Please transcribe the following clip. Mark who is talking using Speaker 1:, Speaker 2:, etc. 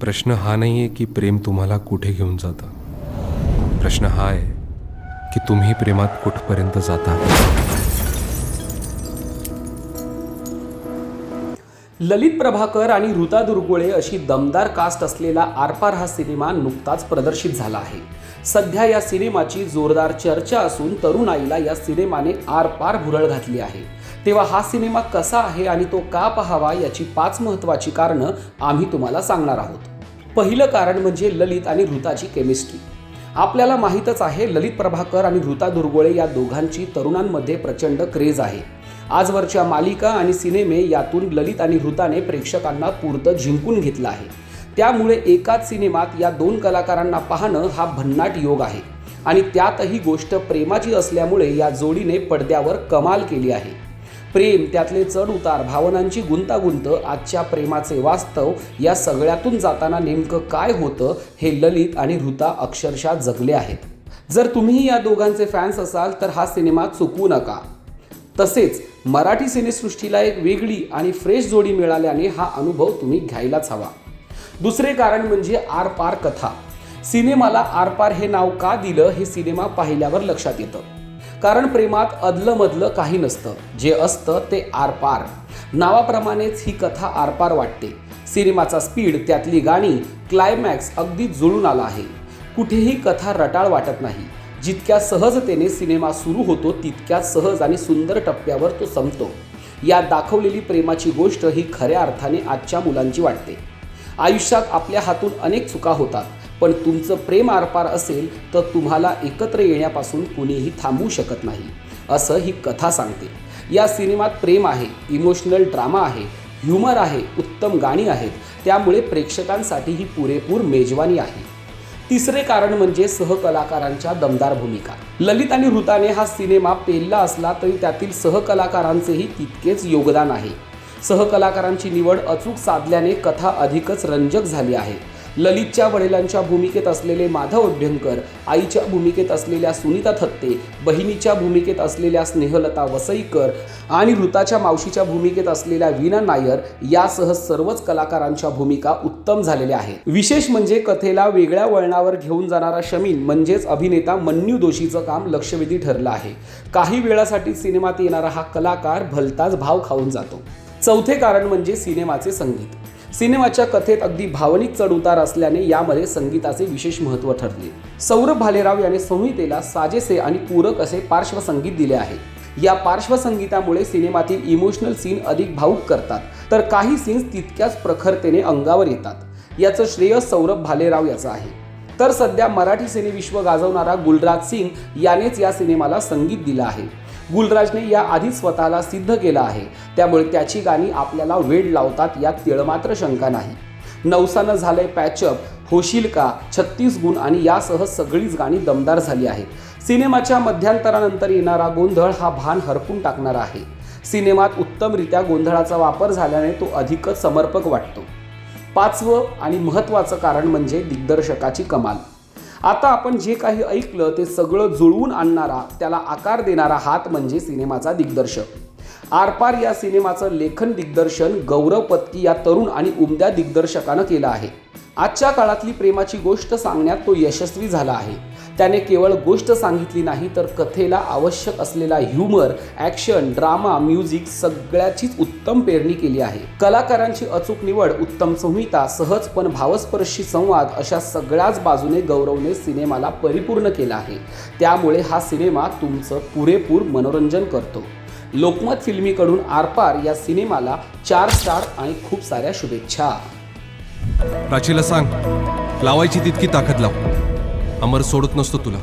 Speaker 1: प्रश्न हा नाही आहे की प्रेम तुम्हाला कुठे घेऊन जातं. प्रश्न हा आहे की तुम्ही प्रेमात कुठपर्यंत जाता?
Speaker 2: ललित प्रभाकर आणि ऋता दुर्गुळे अशी दमदार कास्ट असलेला आरपार हा सिनेमा नुकताच प्रदर्शित झाला आहे. सध्या या सिनेमाची जोरदार चर्चा असून तरुणाईला या सिनेमाने आरपार भुरळ घातली आहे. तेव्हा हा सिनेमा कसा आहे आणि तो का पाहावा याची पाच महत्त्वाची कारणं आम्ही तुम्हाला सांगणार आहोत. पहिलं कारण म्हणजे ललित आणि ऋताची केमिस्ट्री आपल्याला माहीतच आहे ललित प्रभाकर आणि ऋता दुर्गोळे या दोघांची तरुणांमध्ये प्रचंड क्रेज आहे. आजवरच्या मालिका आणि सिनेमे यातून ललित आणि ऋताने प्रेक्षकांना पुरतं जिंकून घेतलं आहे. त्यामुळे एकाच सिनेमात या दोन कलाकारांना पाहणं हा भन्नाट योग आहे. आणि त्यातही गोष्ट प्रेमाची असल्यामुळे या जोडीने पडद्यावर कमाल केली आहे. प्रेम त्यातले चढ उतार भावनांची गुंतागुंत आजच्या प्रेमाचे वास्तव या सगळ्यातून जाताना नेमकं काय होतं हे ललित आणि ऋता अक्षरशः जगले आहेत. जर तुम्ही या दोघांचे फॅन्स असाल तर हा सिनेमा चुकवू नका. तसेच मराठी सिनेसृष्टीला एक वेगळी आणि फ्रेश जोडी मिळाल्याने हा अनुभव तुम्ही घ्यायलाच हवा. दुसरे कारण म्हणजे आर पार कथा. सिनेमाला आरपार हे नाव का दिलं हे सिनेमा पाहिल्यावर लक्षात येतं. कारण प्रेमात अदलं मधलं काही नसतं. जे असतं ते आरपार. नावाप्रमाणेच ही कथा आरपार वाटते. सिनेमाचा स्पीड त्यातली गाणी क्लायमॅक्स अगदी जुळून आला आहे. कुठेही कथा रटाळ वाटत नाही. जितक्या सहजतेने सिनेमा सुरू होतो तितक्या सहज आणि सुंदर टप्प्यावर तो संपतो. यात दाखवलेली प्रेमाची गोष्ट ही खऱ्या अर्थाने आजच्या मुलांची वाटते. आयुष्यात आपल्या हातून अनेक चुका होतात. पण तुमचं प्रेम आरपार असेल तर तुम्हाला एकत्र येण्यापासून कुणीही थांबवू शकत नाही. असं ही कथा सांगते. या सिनेमात प्रेम आहे इमोशनल ड्रामा आहे ह्युमर आहे उत्तम गाणी आहेत. त्यामुळे प्रेक्षकांसाठी ही पुरेपूर मेजवानी आहे. तिसरे कारण म्हणजे सहकलाकारांच्या दमदार भूमिका. ललित आणि ऋताने हा सिनेमा पेलला असला तरी त्यातील सहकलाकारांचेही तितकेच योगदान आहे. सहकलाकारांची निवड अचूक साधल्याने कथा अधिकच रंजक झाली आहे. ललितच्या वडिलांच्या भूमिकेत असलेले माधव अभ्यंकर आईच्या भूमिकेत असलेल्या सुनीता थत्ते बहिणीच्या भूमिकेत असलेल्या स्नेहलता वसईकर आणि ऋताच्या मावशीच्या भूमिकेत असलेल्या वीणा नायर यासह सर्वच कलाकारांच्या भूमिका उत्तम झालेल्या आहेत. विशेष म्हणजे कथेला वेगळ्या वळणावर घेऊन जाणारा शमीन म्हणजेच अभिनेता मन्यू दोषीचं काम लक्षवेधी ठरलं आहे. काही वेळासाठी सिनेमात येणारा हा कलाकार भलताच भाव खाऊन जातो. चौथे कारण म्हणजे सिनेमाचे संगीत. सिनेमाच्या कथेत अगदी भावनिक चढउतार असल्याने यामध्ये संगीताचे विशेष महत्त्व ठरले. सौरभ भालेराव याने संहितेला साजेसे आणि पूरक असे पार्श्वसंगीत दिले आहे. या पार्श्वसंगीतामुळे सिनेमातील इमोशनल सीन अधिक भावूक करतात तर काही सीन्स तितक्याच प्रखरतेने अंगावर येतात. याचं श्रेय सौरभ भालेराव याचं आहे. तर सध्या मराठी सिनेविश्व गाजवणारा गुलराज सिंग यानेच या सिनेमाला संगीत दिलं आहे. गुलराजने या आधीच स्वतःला सिद्ध केलं आहे. त्यामुळे त्याची गाणी आपल्याला वेड लावतात यात तिळमात्र शंका नाही. नवसानं झालंय पॅचअप होशील का? छत्तीस गुण आणि यासह सगळीच गाणी दमदार झाली आहेत. सिनेमाच्या मध्यांतरानंतर येणारा गोंधळ हा भान हरपून टाकणारा आहे. सिनेमात उत्तमरित्या गोंधळाचा वापर झाल्याने तो अधिकच समर्पक वाटतो. पाचवं आणि महत्त्वाचं कारण म्हणजे दिग्दर्शकाची कमाल. आता आपण जे काही ऐकलं ते सगळं जुळवून आणणारा त्याला आकार देणारा हात म्हणजे सिनेमाचा दिग्दर्शक. आरपार या सिनेमाचं लेखन दिग्दर्शन गौरव पत्की या तरुण आणि उमद्या दिग्दर्शकानं केलं आहे. आजच्या काळातली प्रेमाची गोष्ट सांगण्यात तो यशस्वी झाला आहे. त्याने केवळ गोष्ट सांगितली नाही तर कथेला आवश्यक असलेला ह्युमर ॲक्शन ड्रामा म्युझिक सगळ्याचीच उत्तम पेरणी केली आहे. कलाकारांची अचूक निवड उत्तम संहिता सहज पण भावस्पर्शी संवाद अशा सगळ्याच बाजूने गौरवने सिनेमाला परिपूर्ण केला आहे. त्यामुळे हा सिनेमा तुमचं पुरेपूर मनोरंजन करतो. लोकमत फिल्मीकडून आरपार या सिनेमाला चार स्टार आणि खूप साऱ्या शुभेच्छा.
Speaker 1: प्राचीला सांग लावायची तितकी ताकद लाव. अमर सोडत नसतो तुला.